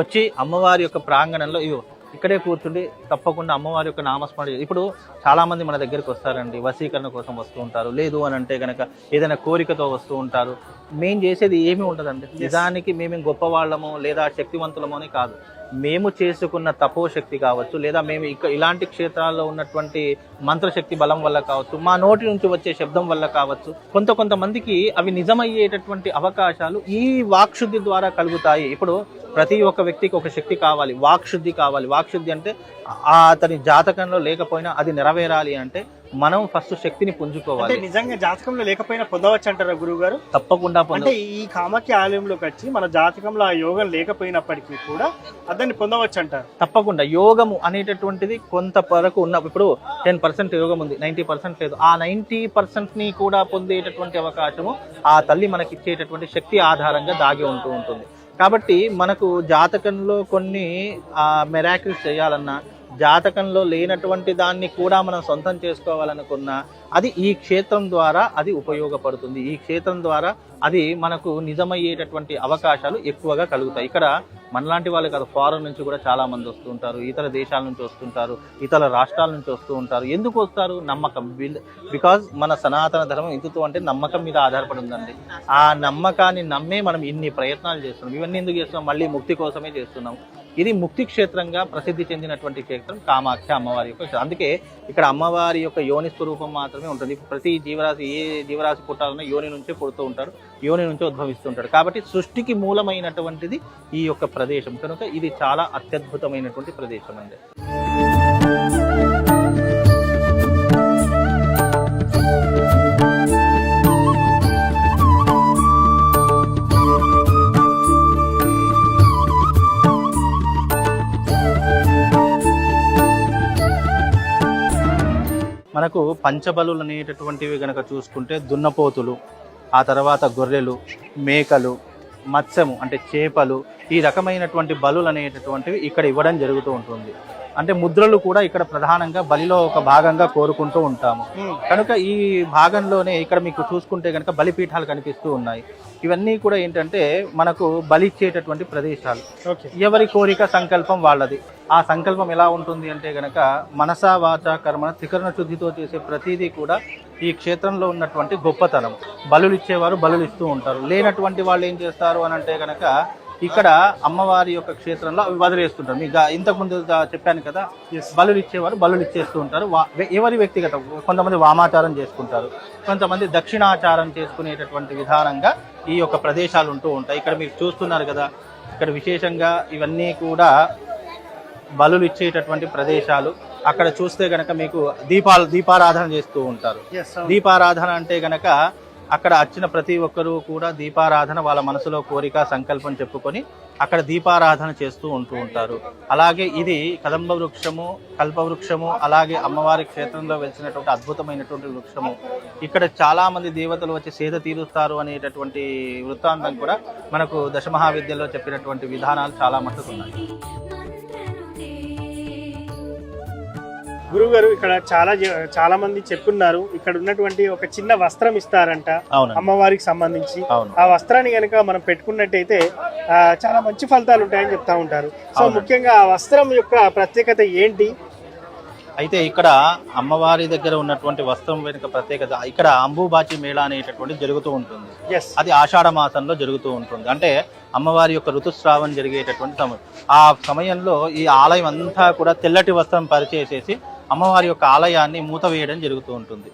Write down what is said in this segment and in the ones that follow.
వచ్చి అమ్మవారి యొక్క ప్రాంగణంలో ఇవి ఇక్కడే కూర్చుండి తప్పకుండా అమ్మవారి యొక్క నామస్మరణ ఇప్పుడు చాలామంది మన దగ్గరికి వస్తారండి వసీకరణ కోసం వస్తూ ఉంటారు. లేదు అని అంటే కనుక ఏదైనా కోరికతో వస్తూ ఉంటారు. మేము చేసేది ఏమీ ఉండదండి. నిజానికి మేము గొప్ప వాళ్ళము లేదా శక్తివంతులము అని కాదు. మేము చేసుకున్న తపోశక్తి కావచ్చు లేదా మేము ఇక ఇలాంటి క్షేత్రాల్లో ఉన్నటువంటి మంత్రశక్తి బలం వల్ల కావచ్చు మా నోటి నుంచి వచ్చే శబ్దం వల్ల కావచ్చు కొంత కొంతమందికి అవి నిజమయ్యేటటువంటి అవకాశాలు ఈ వాక్శుద్ధి ద్వారా కలుగుతాయి. ఇప్పుడు ప్రతి ఒక్క వ్యక్తికి ఒక శక్తి కావాలి వాక్శుద్ధి కావాలి. వాక్శుద్ధి అంటే అతని జాతకంలో లేకపోయినా అది నెరవేరాలి అంటే మనం ఫస్ట్ శక్తిని పుంజుకోవాలి. నిజంగా జాతకంలో లేకపోయినా పొందవచ్చు అంటారా గురువు గారు తప్పకుండా అంటే ఈ కామాఖ్య ఆలయంలోకి వచ్చి మన జాతకంలో ఆ యోగం లేకపోయినప్పటికీ కూడా అదాన్ని పొందవచ్చు అంటారు తప్పకుండా. యోగము అనేటటువంటిది కొంత వరకు ఉన్న ఇప్పుడు టెన్ పర్సెంట్ యోగం ఉంది నైంటీ పర్సెంట్ లేదు. ఆ నైంటీ పర్సెంట్ని కూడా పొందేటటువంటి అవకాశము ఆ తల్లి మనకి ఇచ్చేటటువంటి శక్తి ఆధారంగా దాగి ఉంటూ ఉంటుంది. కాబట్టి మనకు జాతకంలో కొన్ని మెరాకిల్స్ చేయాలన్నా జాతకంలో లేనటువంటి దాన్ని కూడా మనం సొంతం చేసుకోవాలనుకున్నా అది ఈ క్షేత్రం ద్వారా అది ఉపయోగపడుతుంది. ఈ క్షేత్రం ద్వారా అది మనకు నిజమయ్యేటటువంటి అవకాశాలు ఎక్కువగా కలుగుతాయి. ఇక్కడ మనలాంటి వాళ్ళు కాదు ఫారెన్ నుంచి కూడా చాలా మంది వస్తుంటారు ఇతర దేశాల నుంచి వస్తుంటారు ఇతర రాష్ట్రాల నుంచి వస్తూ ఉంటారు. ఎందుకు వస్తారు? నమ్మకం. బికాజ్ మన సనాతన ధర్మం ఎందుకు అంటే నమ్మకం మీద ఆధారపడి ఉందండి. ఆ నమ్మకాన్ని నమ్మే మనం ఇన్ని ప్రయత్నాలు చేస్తున్నాం. ఇవన్నీ ఎందుకు చేస్తున్నాం? మళ్ళీ ముక్తి కోసమే చేస్తున్నాం. ఇది ముక్తి క్షేత్రంగా ప్రసిద్ధి చెందినటువంటి క్షేత్రం కామాఖ్య అమ్మవారి యొక్క అందుకే ఇక్కడ అమ్మవారి యొక్క యోని స్వరూపం మాత్రమే ఉంటుంది. ప్రతి జీవరాశి ఏ జీవరాశి పుట్టాలన్నా యోని నుంచే పుడుతూ ఉంటాడు యోని నుంచే ఉద్భవిస్తుంటాడు కాబట్టి సృష్టికి మూలమైనటువంటిది ఈ యొక్క ప్రదేశం. కనుక ఇది చాలా అత్యద్భుతమైనటువంటి ప్రదేశం అండి. మనకు పంచబలు అనేటటువంటివి కనుక చూసుకుంటే దున్నపోతులు ఆ తర్వాత గొర్రెలు మేకలు మత్స్యము అంటే చేపలు ఈ రకమైనటువంటి బలులు అనేటటువంటివి ఇక్కడ ఇవ్వడం జరుగుతూ ఉంటుంది. అంటే ముద్రలు కూడా ఇక్కడ ప్రధానంగా బలిలో ఒక భాగంగా కోరుకుంటూ ఉంటాము. కనుక ఈ భాగంలోనే ఇక్కడ మీకు చూసుకుంటే కనుక బలిపీఠాలు కనిపిస్తూ ఉన్నాయి. ఇవన్నీ కూడా ఏంటంటే మనకు బలిచ్చేటటువంటి ప్రదేశాలు. ఓకే. ఎవరి కోరిక సంకల్పం వాళ్ళది. ఆ సంకల్పం ఎలా ఉంటుంది అంటే గనక మనసా వాచ కర్మ త్రికరణ శుద్ధితో చేసే ప్రతిదీ కూడా ఈ క్షేత్రంలో ఉన్నటువంటి గొప్పతనం. బలులు ఇచ్చేవారు బలులు ఇస్తూ ఉంటారు. లేనటువంటి వాళ్ళు ఏం చేస్తారు అని అంటే గనక ఇక్కడ అమ్మవారి యొక్క క్షేత్రంలో అవి వదిలేస్తుంటారు. మీకు ఇంతకు ముందు చెప్పాను కదా బలులు ఇచ్చేవారు బలులు ఇచ్చేస్తూ ఉంటారు. ఎవరి వ్యక్తిగతం? కొంతమంది వామాచారం చేసుకుంటారు. కొంతమంది దక్షిణాచారం చేసుకునేటటువంటి విధానంగా ఈ యొక్క ప్రదేశాలు ఉంటూ ఉంటాయి. ఇక్కడ మీరు చూస్తున్నారు కదా ఇక్కడ విశేషంగా ఇవన్నీ కూడా బలులు ఇచ్చేటటువంటి ప్రదేశాలు. అక్కడ చూస్తే గనక మీకు దీపాలు దీపారాధన చేస్తూ ఉంటారు. దీపారాధన అంటే గనక అక్కడ వచ్చిన ప్రతి ఒక్కరూ కూడా దీపారాధన వాళ్ళ మనసులో కోరిక సంకల్పం చెప్పుకొని అక్కడ దీపారాధన చేస్తూ ఉంటూ ఉంటారు. అలాగే ఇది కదంబ వృక్షము కల్ప వృక్షము అలాగే అమ్మవారి క్షేత్రంలో వెలిసినటువంటి అద్భుతమైనటువంటి వృక్షము. ఇక్కడ చాలామంది దేవతలు వచ్చి సేద తీరుస్తారు అనేటటువంటి వృత్తాంతం కూడా మనకు దశమహావిద్యలో చెప్పినటువంటి విధానాలు చాలా మట్టుకు ఉన్నాయి గురువు గారు ఇక్కడ చాలా చాలా మంది చెప్పున్నారు ఇక్కడ ఉన్నటువంటి ఒక చిన్న వస్త్రం ఇస్తారంట అమ్మవారికి సంబంధించి. ఆ వస్త్రాన్ని కనుక మనం పెట్టుకున్నట్టయితే చాలా మంచి ఫలితాలు ఉంటాయని చెప్తా ఉంటారు. సో. ముఖ్యంగా ఆ వస్త్రం యొక్క ప్రత్యేకత ఏంటి? అయితే ఇక్కడ అమ్మవారి దగ్గర ఉన్నటువంటి వస్త్రం వెనుక ప్రత్యేకత ఇక్కడ అంబుబాచి మేళ అనేటటువంటి జరుగుతూ ఉంటుంది. అది ఆషాఢ మాసంలో జరుగుతూ ఉంటుంది. అంటే అమ్మవారి యొక్క ఋతుస్రావం జరిగేటటువంటి సమయం. ఆ సమయంలో ఈ ఆలయం అంతా కూడా తెల్లటి వస్త్రం పరిచేసేసి అమ్మవారి యొక్క ఆలయాన్ని మూత వేయడం జరుగుతూ ఉంటుంది.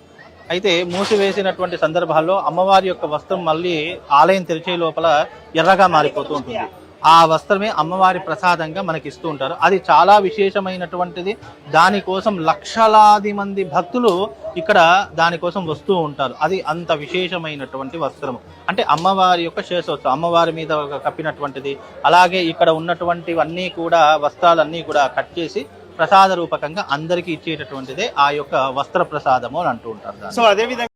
అయితే మూసివేసినటువంటి సందర్భాల్లో అమ్మవారి యొక్క వస్త్రం మళ్ళీ ఆలయం తెరిచే లోపల ఎర్రగా మారిపోతూ ఉంటుంది. ఆ వస్త్రమే అమ్మవారి ప్రసాదంగా మనకి ఇస్తూ ఉంటారు. అది చాలా విశేషమైనటువంటిది. దానికోసం లక్షలాది మంది భక్తులు ఇక్కడ దానికోసం వస్తూ ఉంటారు. అది అంత విశేషమైనటువంటి వస్త్రం అంటే అమ్మవారి యొక్క శేషోత్సవం అమ్మవారి మీద ఒక కప్పినటువంటిది. అలాగే ఇక్కడ ఉన్నటువంటివన్నీ కూడా వస్త్రాలన్నీ కూడా కట్ చేసి ప్రసాద రూపకంగా అందరికీ ఇచ్చేటటువంటిదే ఆ యొక్క వస్త్ర ప్రసాదము అని అంటూ ఉంటారు సో అదేవిధంగా